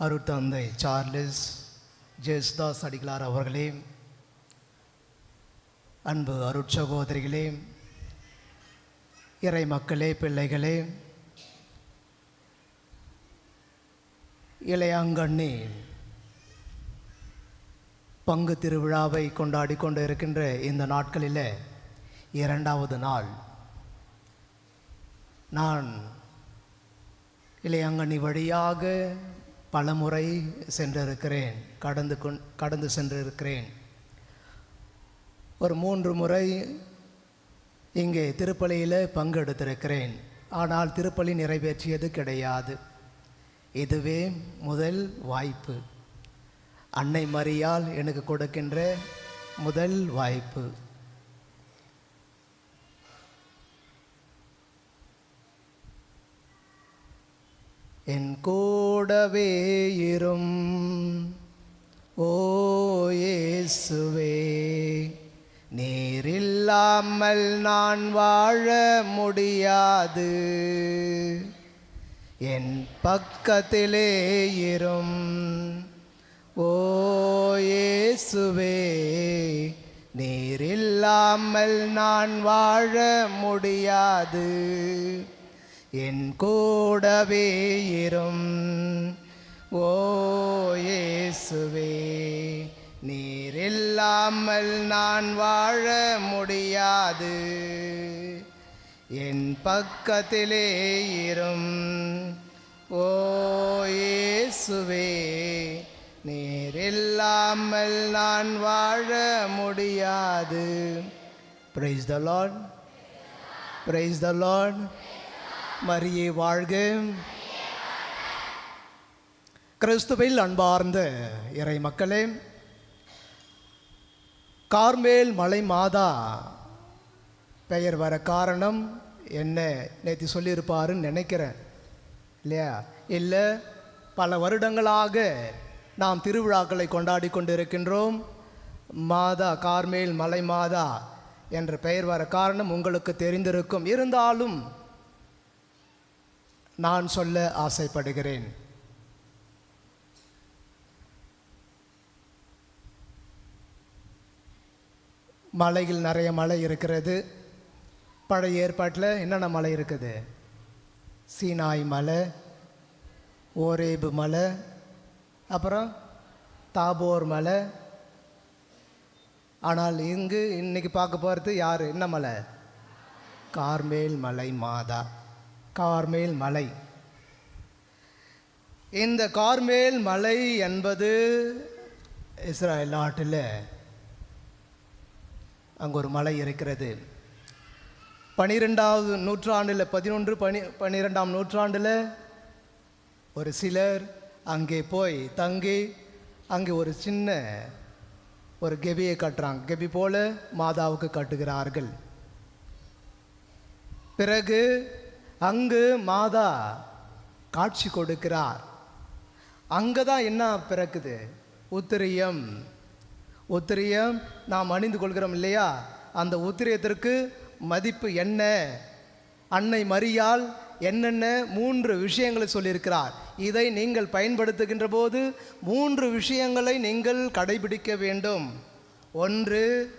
அருட்தந்தை சார்லஸ் ஜெயஸ்தாஸ் அடிகளார் அவர்களே அன்பு அருட்சகோதரிகளே இறை மக்களே பிள்ளைகளே இளையாங்கண்ணி பங்கு திருவிழாவை கொண்டாடி கொண்டு இருக்கின்ற இந்த நாட்களில் இரண்டாவது நாள். நான் இளையாங்கண்ணி வழியாக பலமுறை சென்றிருக்கிறேன். கடந்து கொண் கடந்து சென்றிருக்கிறேன். ஒரு மூன்று முறை இங்கே திருப்பலியில் பங்கெடுத்திருக்கிறேன். ஆனால் திருப்பலி நிறைவேற்றியது கிடையாது. இதுவே முதல் வாய்ப்பு. அன்னை மரியால் எனக்கு கொடுக்கின்ற முதல் வாய்ப்பு. என் கூடவே இரும். ஓயேசுவே நீரில்லாமல் நான் வாழ முடியாது. என் பக்கத்திலே இரும். ஓயேசுவே நீரில்லாமல் நான் வாழ முடியாது. என் கூடவே இரும். ஓயேசுவே இயேசுவே நீர் இல்லாமல் நான் வாழ முடியாது. என் பக்கத்திலே இரும். ஓயேசுவே இயேசுவே நீர் இல்லாமல் நான் வாழ முடியாது. Praise the Lord praise the Lord மரியே வாழ்க. கிறிஸ்துவில் அன்பார்ந்த இறை மக்களே கார்மேல் மலை மாதா பெயர் வர காரணம் என்ன? நேற்று சொல்லியிருப்பாருன்னு நினைக்கிறேன். இல்லையா? இல்லை பல வருடங்களாக நாம் திருவிழாக்களை கொண்டாடி கொண்டிருக்கின்றோம். மாதா கார்மேல் மலை மாதா என்ற பெயர் வர காரணம் உங்களுக்கு தெரிந்திருக்கும். இருந்தாலும் நான் சொல்ல ஆசைப்படுகிறேன். மலையில் நிறைய மலை இருக்கிறது. பழைய ஏற்பாட்டில் என்னென்ன மலை இருக்குது? சீனாய் மலை ஓரேபு மலை அப்புறம் தாபோர் மலை. ஆனால் இங்கு இன்னைக்கு பார்க்க போகிறது யார்? என்ன மலை? கார்மேல் மலை மாதா. கார்மேல் மலை. இந்த கார்மேல் மலை என்பது இஸ்ராயல் நாட்டில் அங்கே ஒரு மலை இருக்கிறது. பனிரெண்டாவது நூற்றாண்டில் பதினொன்று பனி பன்னிரெண்டாம் நூற்றாண்டில் ஒரு சிலர் அங்கே போய் தங்கி அங்கே ஒரு சின்ன ஒரு கெபியை கட்டுறாங்க. கெபி போல மாதாவுக்கு கட்டுகிறார்கள். பிறகு அங்கு மாதா காட்சி கொடுக்கிறார். அங்கே தான் என்ன பிறக்குது? உத்திரியம். உத்திரியம் நாம் அணிந்து கொள்கிறோம் இல்லையா? அந்த உத்திரியத்திற்கு மதிப்பு என்ன? அன்னை மரியால் என்னென்ன மூன்று விஷயங்களை சொல்லியிருக்கிறார். இதை நீங்கள் பயன்படுத்துகின்ற போது மூன்று விஷயங்களை நீங்கள் கடைபிடிக்க வேண்டும். ஒன்று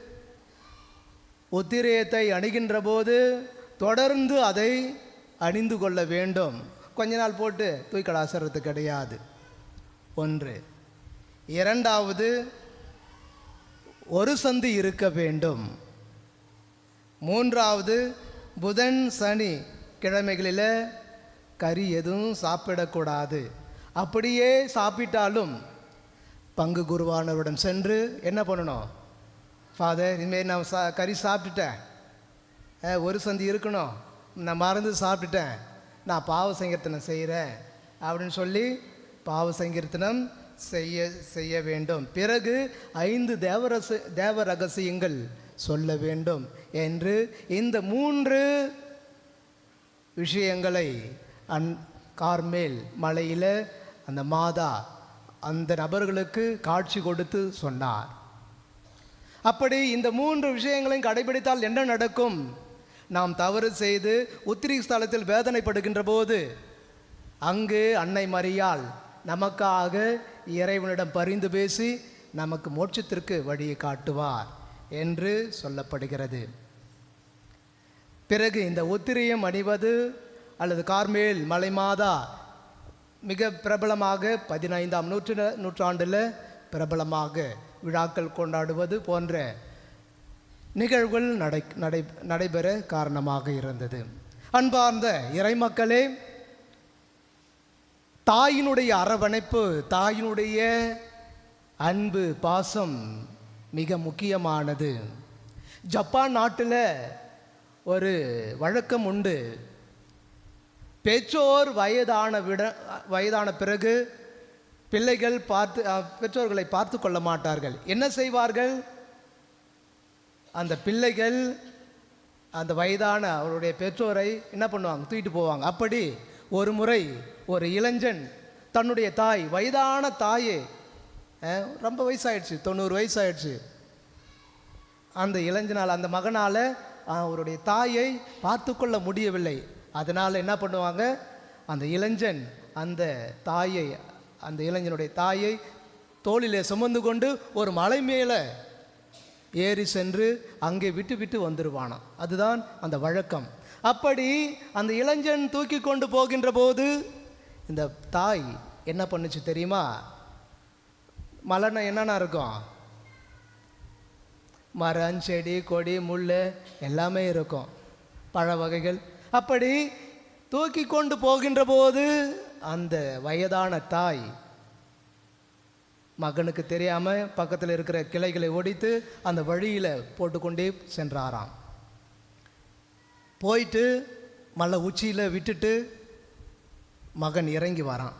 உத்திரியத்தை அணுகின்ற போது தொடர்ந்து அதை அணிந்து கொள்ள வேண்டும். கொஞ்ச நாள் போட்டு தூய்கடாசுறது கிடையாது. ஒன்று. இரண்டாவது ஒரு சந்தி இருக்க வேண்டும். மூன்றாவது புதன் சனி கிழமைகளில் கறி எதுவும் சாப்பிடக்கூடாது. அப்படியே சாப்பிட்டாலும் பங்கு குருவானவரிடம் சென்று என்ன பண்ணணும்? ஃபாதர் இனிமேல் நான் சா கறி சாப்பிட்டுட்டேன். ஒரு சந்தி இருக்கணும். நான் மறந்து சாப்பிட்டுட்டேன். நான் பாவ சங்கீர்த்தனம் செய்கிறேன் அப்படின்னு சொல்லி பாவ சங்கீர்த்தனம் செய்ய செய்ய வேண்டும். பிறகு ஐந்து தேவரச தேவ ரகசியங்கள் சொல்ல வேண்டும் என்று இந்த மூன்று விஷயங்களை அன் கார்மேல் மலையில் அந்த மாதா அந்த நபர்களுக்கு காட்சி கொடுத்து சொன்னார். அப்படி இந்த மூன்று விஷயங்களையும் கடைபிடித்தால் என்ன நடக்கும்? நாம் தவறு செய்து உத்திரி ஸ்தலத்தில் வேதனைப்படுகின்ற போது அங்கு அன்னை மறியால் நமக்காக இறைவனிடம் பரிந்து பேசி நமக்கு மோட்சத்திற்கு வழியை காட்டுவார் என்று சொல்லப்படுகிறது. பிறகு இந்த உத்திரியம் அணிவது அல்லது கார்மேல் மலைமாதா மிக பிரபலமாக பதினைந்தாம் நூற்று நூற்றாண்டில் பிரபலமாக விழாக்கள் கொண்டாடுவது போன்ற நிகழ்வுகள் நடை நடை நடைபெற காரணமாக இருந்தது. அன்பார்ந்த இறைமக்களே தாயினுடைய அரவணைப்பு தாயினுடைய அன்பு பாசம் மிக முக்கியமானது. ஜப்பான் நாட்டில் ஒரு வழக்கம் உண்டு. பெற்றோர் வயதான விட வயதான பிறகு பிள்ளைகள் பார்த்து அஹ், பெற்றோர்களை பார்த்து கொள்ள மாட்டார்கள். என்ன செய்வார்கள்? அந்த பிள்ளைகள் அந்த வயதான அவருடைய பெற்றோரை என்ன பண்ணுவாங்க? தூக்கிட்டு போவாங்க. அப்படி ஒரு முறை ஒரு இளைஞன் தன்னுடைய தாய் வயதான தாயே ரொம்ப வயசாயிடுச்சு தொண்ணூறு வயசாயிடுச்சு. அந்த இளைஞனால் அந்த மகனால் அவருடைய தாயை பார்த்து கொள்ள முடியவில்லை. அதனால் என்ன பண்ணுவாங்க? அந்த இளைஞன் அந்த தாயை அந்த இளைஞனுடைய தாயை தோளிலே சுமந்து கொண்டு ஒரு மலை மேலே ஏறி சென்று அங்கே விட்டு விட்டு வந்துடுவானாம் அதுதான் அந்த வழக்கம். அப்படி அந்த இளைஞன் தூக்கி கொண்டு போகின்ற போது இந்த தாய் என்ன பண்ணுச்சு தெரியுமா? மலைன்னா என்னென்ன இருக்கும்? மரம் செடி கொடி முள் எல்லாமே இருக்கும். பழ வகைகள். அப்படி தூக்கி கொண்டு போகின்ற போது அந்த வயதான தாய் மகனுக்கு தெரியாமல் பக்கத்தில் இருக்கிற கிளைகளை ஒடித்து அந்த வழியில் போட்டுக்கொண்டே சென்றாராம். போயிட்டு மலை உச்சியில் விட்டுட்டு மகன் இறங்கி வரான்.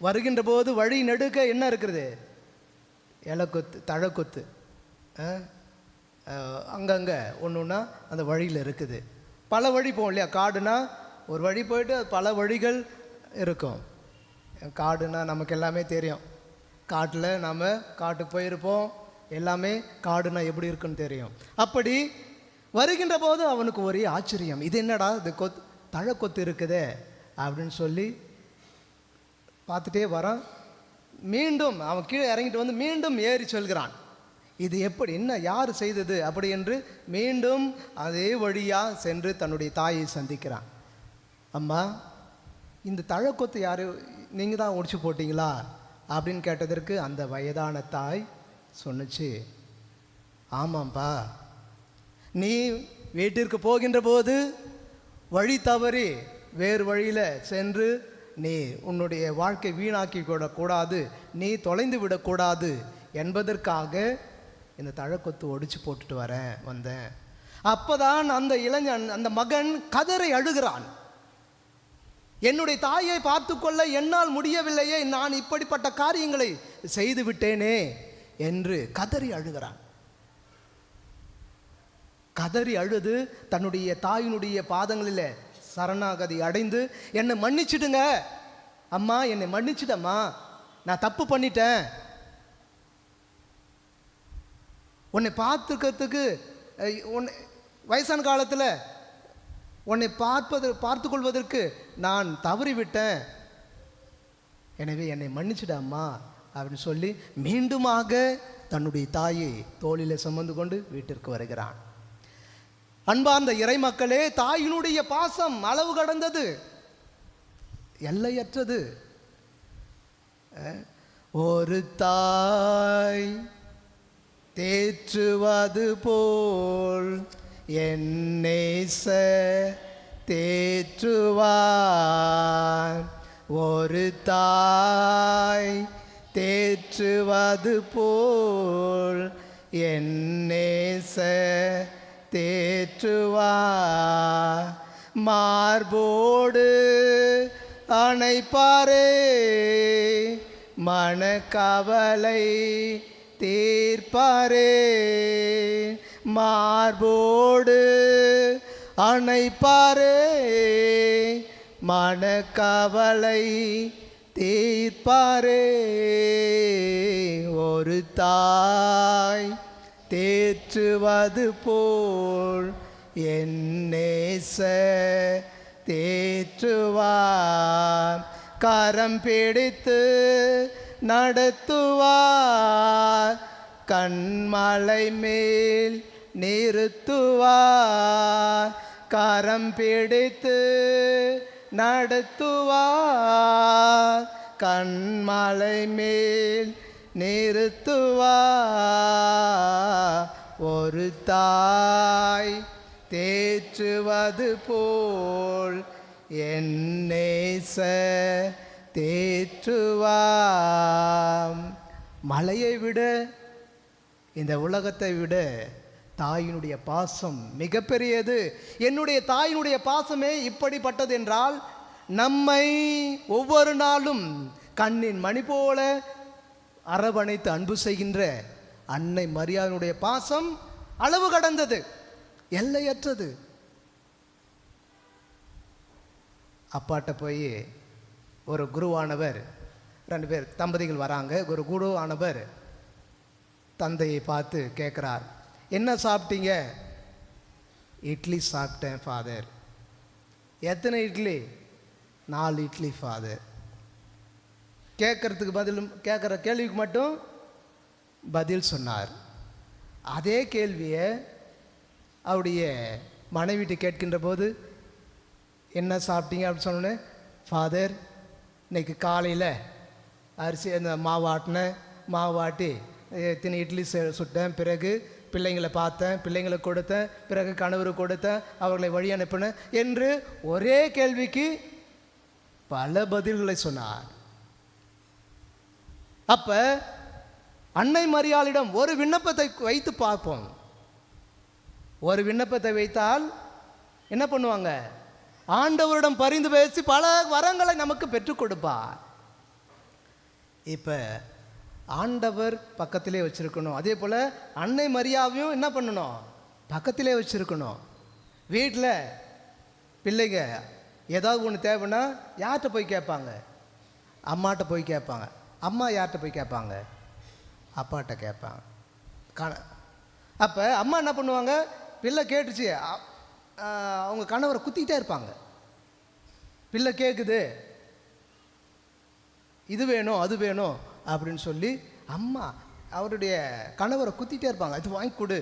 வருகின்ற போது வழி நெடுக்க என்ன இருக்கிறது இலக்கொத்து தழக்கொத்து அங்கங்கே ஒன்று ஒன்றா அந்த வழியில் இருக்குது. பல வழி போகும் இல்லையா? காடுனா ஒரு வழி போயிட்டு அது பல வழிகள் இருக்கும். காடுனா நமக்கு எல்லாமே தெரியும். காட்டில் நாம் காட்டுக்கு போயிருப்போம். எல்லாமே காடுனா எப்படி இருக்குன்னு தெரியும். அப்படி வருகின்ற போது அவனுக்கு ஒரே ஆச்சரியம். இது என்னடா? இது கொத் தழக்கொத்து இருக்குதே அப்படின்னு சொல்லி பார்த்துட்டே வரான். மீண்டும் அவன் கீழே இறங்கிட்டு வந்து மீண்டும் ஏறி சொல்கிறான். இது எப்படி? என்ன யார் செய்தது? அப்படி என்று மீண்டும் அதே வழியாக சென்று தன்னுடைய தாயை சந்திக்கிறான். அம்மா இந்த தழக்கொத்து யார்? நீங்கள் தான் உடிச்சு போட்டிங்களா? அப்படின்னு கேட்டதற்கு அந்த வயதான தாய் சொன்னுச்சு ஆமாம்ப்பா நீ வீட்டிற்கு போகின்ற போது வழி தவறி வேறு வழியில் சென்று நீ உன்னுடைய வாழ்க்கை வீணாக்கி கூடாது நீ தொலைந்து விடக்கூடாது என்பதற்காக இந்த தழக்கொத்து ஒடிச்சு போட்டுட்டு வரேன் வந்தேன். அப்போதான் அந்த இளைஞன் அந்த மகன் கதரை அழுகிறான். என்னுடைய தாயை பார்த்து கொள்ள என்னால் முடியவில்லையே நான் இப்படிப்பட்ட காரியங்களை செய்து விட்டேனே என்று கதறி அழுகிறான். கதறி அழுது தன்னுடைய தாயினுடைய பாதங்களில் சரணாகதி அடைந்து என்னை மன்னிச்சிடுங்க. அம்மா என்னை மன்னிச்சிடம்மா. நான் தப்பு பண்ணிட்டேன். உன்னை பார்த்துக்கிறதுக்கு உன்னை வயசான காலத்தில் உன்னை பார்ப்பது பார்த்து கொள்வதற்கு நான் தவறிவிட்டேன். எனவே என்னை மன்னிச்சிடாமா அப்படின்னு சொல்லி மீண்டுமாக தன்னுடைய தாயை தோளில் சுமந்து கொண்டு வீட்டிற்கு வருகிறான். அன்பார்ந்த இறைமக்களே தாயினுடைய பாசம் அளவு கடந்தது எல்லையற்றது. ஒரு தாய் தேற்றுவது போல் என்னேச தேற்றுவார். ஒரு தாய் தேற்றுவது போல் என்னேச தேற்றுவார். மார்போடு அணைப்பாரே. மனக்கவலை தீர்ப்பாரே. மார்போடு அணைப்பாரே மனக்கவலை தீர்ப்பாரே. ஒரு தாய் தேற்றுவது போல் என்னேச தேற்றுவார். கரம் பிடித்து நடத்துவார். கண்மலை மேல் நிறுத்துவார். கரம் பிடித்து நடத்துவார். கண்மலை மேல் நிறுத்துவார். ஒரு தாய் தேற்றுவது போல் என் நேச தேற்றுவாம். மலையை விட இந்த உலகத்தை விட தாயினுடைய பாசம் மிகப்பெரியது. என்னுடைய தாயினுடைய பாசமே இப்படிப்பட்டது என்றால் நம்மை ஒவ்வொரு நாளும் கண்ணின் மணி போல அரவணைத்து அன்பு செய்கின்ற அன்னை மரியாதனுடைய பாசம் அளவு கடந்தது எல்லையற்றது. அப்பாட்ட போய் ஒரு குருவானவர் ரெண்டு பேர் தம்பதிகள் வராங்க. ஒரு குருவானவர் தந்தையை பார்த்து கேட்குறார் என்ன சாப்பிட்டீங்க? இட்லி சாப்பிட்டேன் ஃபாதர். எத்தனை இட்லி? நாலு இட்லி ஃபாதர். கேட்குறதுக்கு பதில் கேட்குற கேள்விக்கு மட்டும் பதில் சொன்னார். அதே கேள்வியை அவருடைய மனைவிட்டு கேட்கின்ற போது என்ன சாப்பிட்டீங்க? அப்படின்னு சொன்னோன்னே ஃபாதர் இன்னைக்கு காலையில் அரிசி அந்த மாவு ஆட்டினேன் மாவு இட்லி சுட்டேன். பிறகு பிள்ளைங்களை பார்த்தேன் பிள்ளைங்களுக்கு கொடுத்தேன். பிறகு கணவர் கொடுத்தேன் அவர்களை வழி அனுப்பினேன் என்று ஒரே கேள்விக்கு பல பதில்களை சொன்னார். அப்ப அன்னை மரியாளிடம் ஒரு விண்ணப்பத்தை வைத்து பார்ப்போம். ஒரு விண்ணப்பத்தை வைத்தால் என்ன பண்ணுவாங்க? ஆண்டவரிடம் பரிந்து பேசி பல வரங்களை நமக்கு பெற்றுக் கொடுப்பார். இப்போ ஆண்டவர் பக்கத்திலே வச்சுருக்கணும். அதே போல் அன்னை மரியாவையும் என்ன பண்ணணும்? பக்கத்திலே வச்சுருக்கணும். வீட்டில் பிள்ளைங்க ஏதாவது ஒன்று தேவைன்னா யார்கிட்ட போய் கேட்பாங்க? அம்மாட்ட போய் கேட்பாங்க. அம்மா யார்கிட்ட போய் கேட்பாங்க? அப்பாட்ட கேட்பாங்க. கண அப்போ அம்மா என்ன பண்ணுவாங்க? பிள்ளை கேட்டுச்சு அவங்க கணவரை குத்திக்கிட்டே இருப்பாங்க. பிள்ளை கேட்குது இது வேணும் அது வேணும். அப்படின்னு சொல்லி அம்மா அவருடைய கணவரை குத்திட்டே இருப்பாங்க. இது வாங்கி கொடு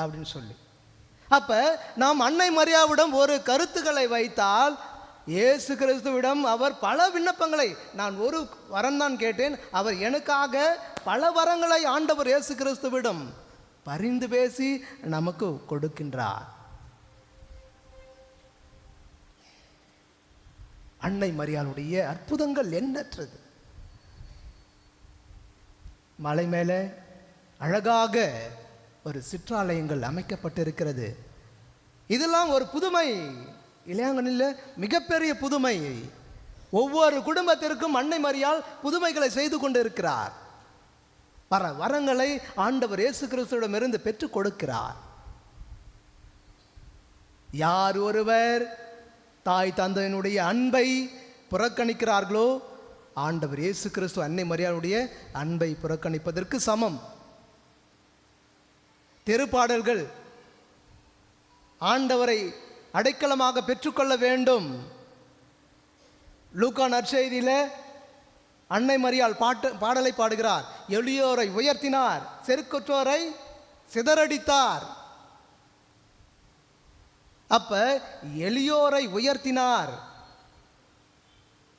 அப்படின்னு சொல்லி. அப்போ நாம் அன்னை மரியாவிடம் ஒரு கருத்துக்களை வைத்தால் இயேசு கிறிஸ்துவிடம் அவர் பல விண்ணப்பங்களை நான் ஒரு வரம் தான் கேட்டேன். அவர் எனக்காக பல வரங்களை ஆண்டவர் இயேசு கிறிஸ்துவிடம் பரிந்து பேசி நமக்கு கொடுக்கின்றார். அன்னை மரியாளுடைய அற்புதங்கள் எண்ணற்றது. மலை மேலே அழகாக ஒரு சிற்றாலயங்கள் அமைக்கப்பட்டிருக்கிறது. இதெல்லாம் ஒரு புதுமை. இளையாங்கனில் மிகப்பெரிய புதுமை. ஒவ்வொரு குடும்பத்திற்கும் அன்னை மரியால் புதுமைகளை செய்து கொண்டிருக்கிறார். வர வரங்களை ஆண்டவர் இயேசு கிறிஸ்துவிடமிருந்து பெற்றுக் கொடுக்கிறார். யார் ஒருவர் தாய் தந்தையினுடைய அன்பை புறக்கணிக்கிறார்களோ ஆண்டவர் இயேசு கிறிஸ்து அன்னை மரியாளுடைய அன்பை புறக்கணிப்பதற்கு சமம். தெருப்பாடல்கள் ஆண்டவரை அடைக்கலமாக பெற்றுக்கொள்ள வேண்டும். லூக்கா நற்செய்தியில் அன்னை மரியாள் பாட்டு பாடலை பாடுகிறார். எளியோரை உயர்த்தினார் செருக்குற்றோரை சிதறடித்தார். அப்ப எளியோரை உயர்த்தினார்.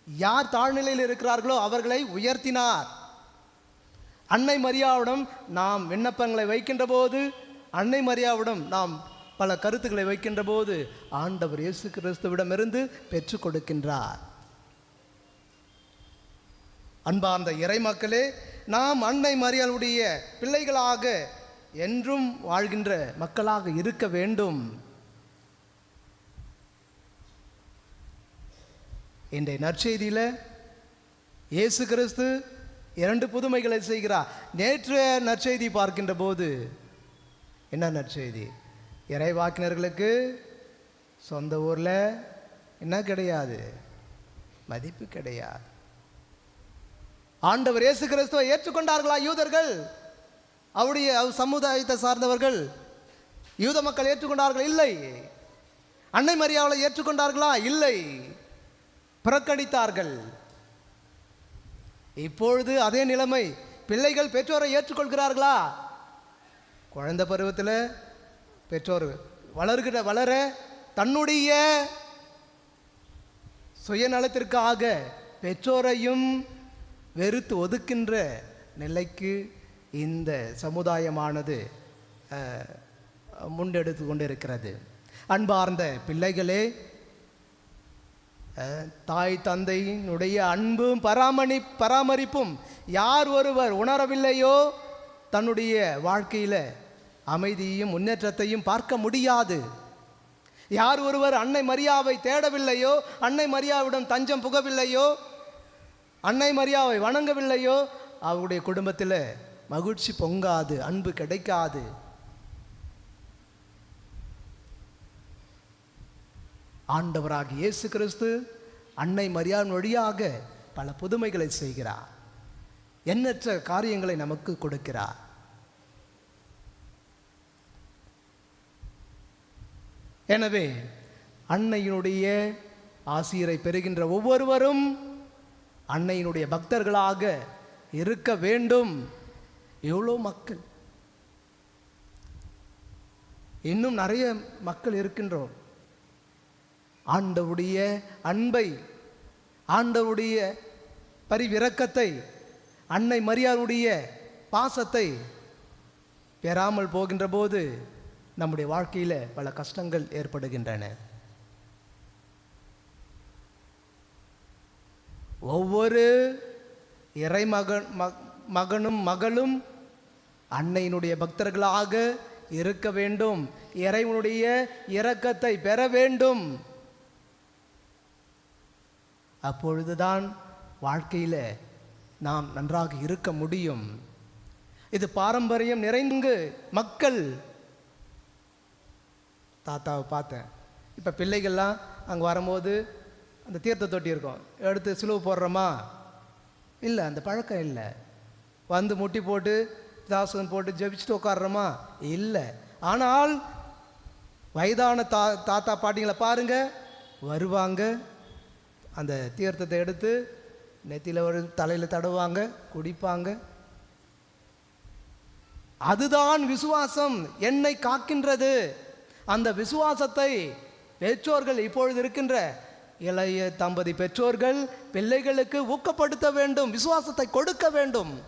யார் தாழ்நிலையில் இருக்கிறார்களோ அவர்களை உயர்த்தினார். அன்னை மரியாவிடம் நாம் விண்ணப்பங்களை வைக்கின்ற போது அன்னை மரியாவிடம் நாம் பல கருத்துக்களை வைக்கின்ற போது ஆண்டவர் இயேசு கிறிஸ்துவிடமிருந்து பெற்றுக் கொடுக்கின்றார். அன்பார்ந்த இறை மக்களே நாம் அன்னை மரியாளுடைய பிள்ளைகளாக என்றும் வாழ்கின்ற மக்களாக இருக்க வேண்டும். இன்றைய நற்செய்தியில் இயேசு கிறிஸ்து இரண்டு புதுமைகளை செய்கிறார். நேற்றைய நற்செய்தி பார்க்கின்ற போது என்ன நற்செய்தி? இறைவாக்கினர்களுக்கு சொந்த ஊரில் என்ன கிடையாது? மதிப்பு கிடையாது. ஆண்டவர் இயேசு கிறிஸ்துவை ஏற்றுக்கொண்டார்களா யூதர்கள்? அவருடைய சமுதாயத்தை சார்ந்தவர்கள் யூத மக்கள் ஏற்றுக்கொண்டார்கள் இல்லை. அன்னை மரியாவளை ஏற்றுக்கொண்டார்களா? இல்லை. புறக்கணித்தார்கள். இப்பொழுது அதே நிலைமை. பிள்ளைகள் பெற்றோரை ஏற்றுக்கொள்கிறார்களா? குழந்தை பருவத்தில் பெற்றோர் வளர்கிற வளர தன்னுடைய சுயநலத்திற்காக பெற்றோரையும் வெறுத்து ஒதுக்கின்ற நிலைக்கு இந்த சமுதாயமானது அஹ், முன்னெடுத்து கொண்டிருக்கிறது. அன்பார்ந்த பிள்ளைகளே தாய் தந்தையினுடைய அன்பும் பராமணி பராமரிப்பும் யார் ஒருவர் உணரவில்லையோ தன்னுடைய வாழ்க்கையில் அமைதியையும் முன்னேற்றத்தையும் பார்க்க முடியாது. யார் ஒருவர் அன்னை மரியாவை தேடவில்லையோ அன்னை மரியாவிடம் தஞ்சம் புகவில்லையோ அன்னை மரியாவை வணங்கவில்லையோ அவருடைய குடும்பத்தில் மகிழ்ச்சி பொங்காது அன்பு கிடைக்காது. ஆண்டவராக இயேசு கிறிஸ்து அன்னை மரியாதன் வழியாக பல புதுமைகளை செய்கிறார். எண்ணற்ற காரியங்களை நமக்கு கொடுக்கிறார். எனவே அன்னையினுடைய ஆசிரியரை பெறுகின்ற ஒவ்வொருவரும் அன்னையினுடைய பக்தர்களாக இருக்க வேண்டும். எவ்வளோ மக்கள்? இன்னும் நிறைய மக்கள் இருக்கின்றோம். ஆண்டவுடைய அன்பை ஆண்டவுடைய பரிவிரக்கத்தை அன்னை மரியாளுடைய பாசத்தை பெறாமல் போகின்ற போது நம்முடைய வாழ்க்கையில் பல கஷ்டங்கள் ஏற்படுகின்றன. ஒவ்வொரு இறைமகன் மகன் மகனும் மகளும் அன்னையினுடைய பக்தர்களாக இருக்க வேண்டும். இறைவனுடைய இரக்கத்தை பெற வேண்டும். அப்பொழுதுதான் வாழ்க்கையில் நாம் நன்றாக இருக்க முடியும். இது பாரம்பரியம் நிறைந்து மக்கள் தாத்தாவை பார்த்தேன். இப்போ பிள்ளைகள்லாம் அங்கே வரும்போது அந்த தீர்த்த தொட்டி இருக்கும். எடுத்து சிலுவை போடுறோமா? இல்லை அந்த பழக்கம் இல்லை. வந்து முட்டி போட்டு தாசகம் போட்டு ஜெபிச்சுட்டு உட்காடுறோமா இல்லை. ஆனால் வயதான தா தாத்தா பாட்டிங்களை பாருங்கள் வருவாங்க. அந்த தீர்த்தத்தை எடுத்து நெத்தியில் ஒரு தலையில் தடுவாங்க குடிப்பாங்க. அதுதான் விசுவாசம். என்னை காக்கின்றது. அந்த விசுவாசத்தை பெற்றோர்கள் இப்பொழுது இருக்கின்ற இளைய தம்பதி பெற்றோர்கள் பிள்ளைகளுக்கு ஊக்கப்படுத்த வேண்டும் விசுவாசத்தை கொடுக்க வேண்டும்.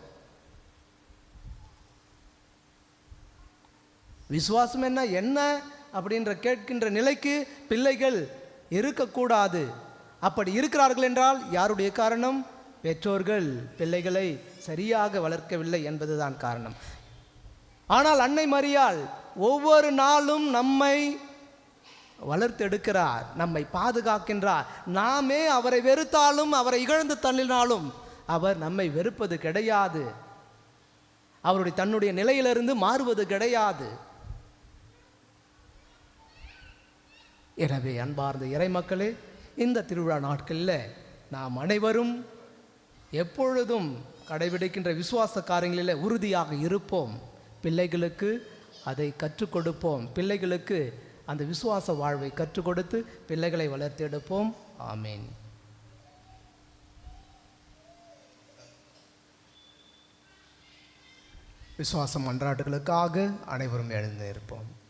விசுவாசம் என்ன? என்ன? அப்படின்ற கேட்கின்ற நிலைக்கு பிள்ளைகள் இருக்கக்கூடாது. அப்படி இருக்கிறார்கள் என்றால் யாருடைய காரணம்? பெற்றோர்கள். பிள்ளைகளை சரியாக வளர்க்கவில்லை என்பதுதான் காரணம். ஆனால் அன்னை மரியாள் ஒவ்வொரு நாளும் நம்மை வளர்த்தெடுக்கிறார் நம்மை பாதுகாக்கின்றார். நாமே அவரை வெறுத்தாலும் அவரை இகழ்ந்து தள்ளினாலும் அவர் நம்மை வெறுப்பது கிடையாது. அவருடைய தன்னுடைய நிலையிலிருந்து மாறுவது கிடையாது. எனவே அன்பார்ந்த இறைமக்களே இந்த திருவிழா நாட்களில் நாம் அனைவரும் எப்பொழுதும் கடைபிடிக்கின்ற விசுவாச காரியங்களில் உறுதியாக இருப்போம். பிள்ளைகளுக்கு அதை கற்றுக் கொடுப்போம். பிள்ளைகளுக்கு அந்த விசுவாச வாழ்வை கற்றுக் கொடுத்து பிள்ளைகளை வளர்த்தெடுப்போம் ஆமீன். விசுவாசம் மன்றாட்டுகளுக்காக அனைவரும் எழுந்து இருப்போம்